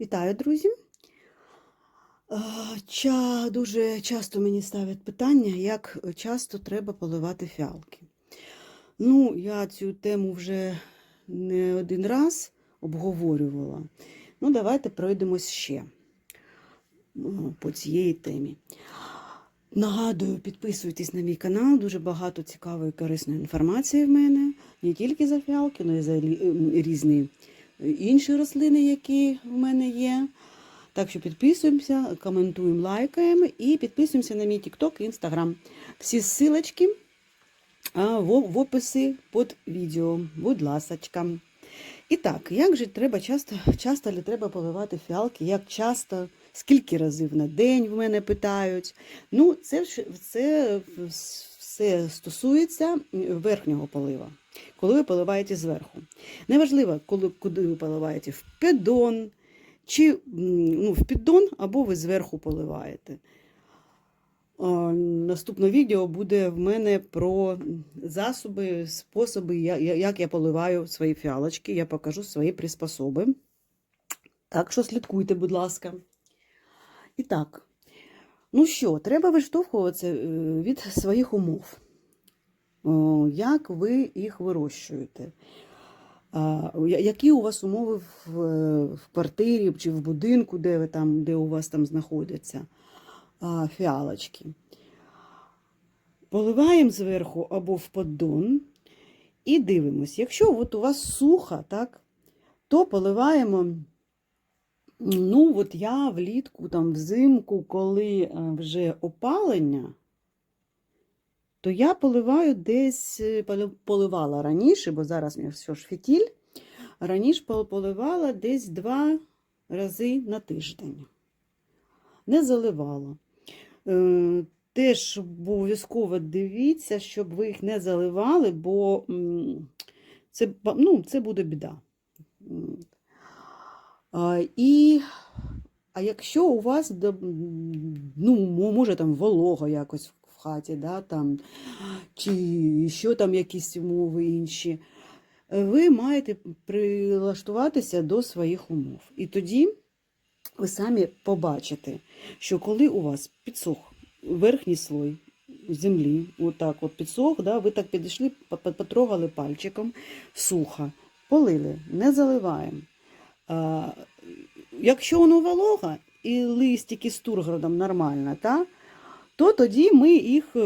Вітаю, друзі! Е, Ча, дуже часто мені ставлять питання, як часто треба поливати фіалки. Ну, я цю тему вже не один раз обговорювала. Ну, давайте пройдемось ще ну, по цієї темі. Нагадую, підписуйтесь на мій канал, дуже багато цікавої корисної інформації в мене, не тільки за фіалки, але й за е, різні інші рослини, які в мене є. Так що підписуємося, коментуємо, лайкаємо і підписуємося на мій TikTok і Instagram. Всі ссылочки в, описі під відео. Будь ласочка. І так, як же треба часто, часто ли треба поливати фіалки? Як часто, скільки разів на день в мене питають. Ну, це, ж- це стосується верхнього полива, коли ви поливаєте зверху. Неважливо, коли, куди ви поливаєте в піддон, чи ну, в піддон, або ви зверху поливаєте. Наступне відео буде в мене про засоби, способи, як я поливаю свої фіалочки. Я покажу свої приспособи. Так що слідкуйте, будь ласка. І так, ну що, треба виштовхуватися е, від своїх умов. Як ви їх вирощуєте? Які у вас умови в, квартирі чи в будинку, де ви там, де у вас там знаходяться фіалочки? Поливаємо зверху або в поддон і дивимось. Якщо от у вас сухо, так, то поливаємо. Ну, от я влітку, там, взимку, коли е, вже опалення, то я поливаю десь, е, поливала раніше, бо зараз у мене все ж фітіль, раніше поливала десь два рази на тиждень. Не заливала. Е, Теж обов'язково дивіться, щоб ви їх не заливали, бо це, ну, це буде біда. І, а якщо у вас ну, може там волога якось в хаті, да, там, чи що там якісь умови інші, ви маєте прилаштуватися до своїх умов. І тоді ви самі побачите, що коли у вас підсох верхній слой землі, отак от підсох, да, ви так підійшли, по- по- потрогали пальчиком, сухо, полили, не заливаємо. Якщо воно волога і листики з тургородом нормально, та, то тоді ми їх е,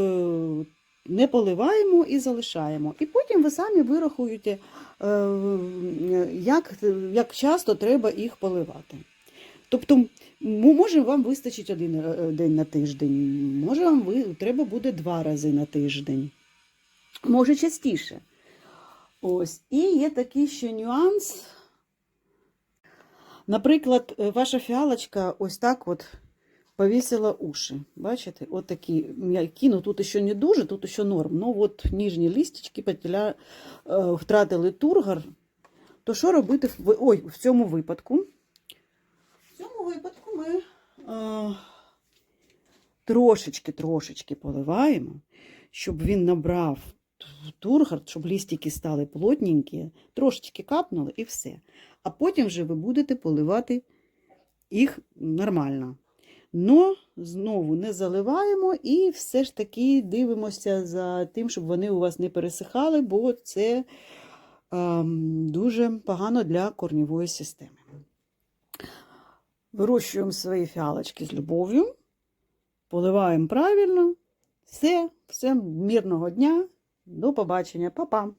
не поливаємо і залишаємо. І потім ви самі вирахуєте, е, як, як часто треба їх поливати. Тобто, може вам вистачить один е, день на тиждень, може вам треба буде два рази на тиждень, може частіше. Ось. І є такий ще нюанс. Наприклад, е, ваша фіалочка ось так от повісила уші. Бачите? От такі м'які, ну тут ще не дуже, тут ще норм. Ну от ніжні листячки потіля, е, втратили тургор. То що робити в, ой, в цьому випадку? В цьому випадку ми трошечки-трошечки поливаємо, щоб він набрав тургор, щоб лістики стали плотненькі, трошечки капнули і все. А потім вже ви будете поливати їх нормально. Но знову не заливаємо і все ж таки дивимося за тим, щоб вони у вас не пересихали, бо це ем, дуже погано для корнівої системи. Вирощуємо свої фіалочки з любов'ю, поливаємо правильно. Все, всім мирного дня. До побачення, Па-па!